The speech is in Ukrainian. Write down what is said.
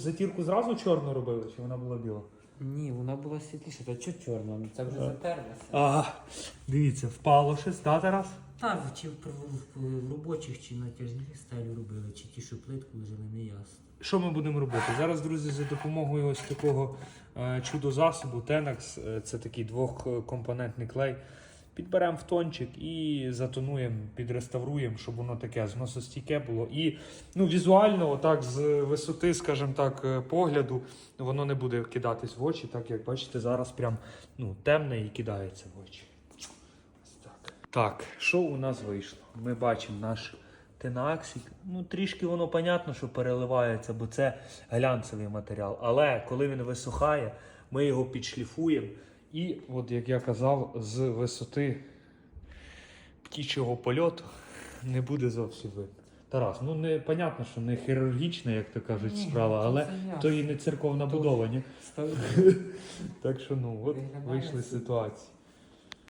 Затірку зразу чорну робили, чи вона була біла? Ні, вона була світліша, та чого чорна? Ну, Це вже затерлося. А, дивіться, впало щось, та Тарас? Та чи в, в, в робочих, чи на тяжній стелі робили, чи ті, що плитку лежали, не ясно. Що ми будемо робити? Зараз, друзі, за допомогою ось такого е, чудо-засобу Tenax, е, це такий двохкомпонентний клей. Підберемо в тончик і затонуємо, підреставруємо, щоб воно таке зносостійке було. І ну, візуально, отак, з висоти, скажімо так, е, погляду, воно не буде кидатись в очі, так як бачите, зараз прям ну, темне і кидається в очі. Так. Так, що у нас вийшло? Ми бачимо наш тенаксик. Ну, трішки воно понятно, що переливається, бо це глянцевий матеріал. Але коли він висухає, ми його підшліфуємо. І, от як я казав, з висоти птічого польоту не буде зовсім видно. Тарас, ну не понятно, що не хірургічна, як то кажуть, справа, але то і не церковна будова, ні? Так що ну, от вийшли ситуації.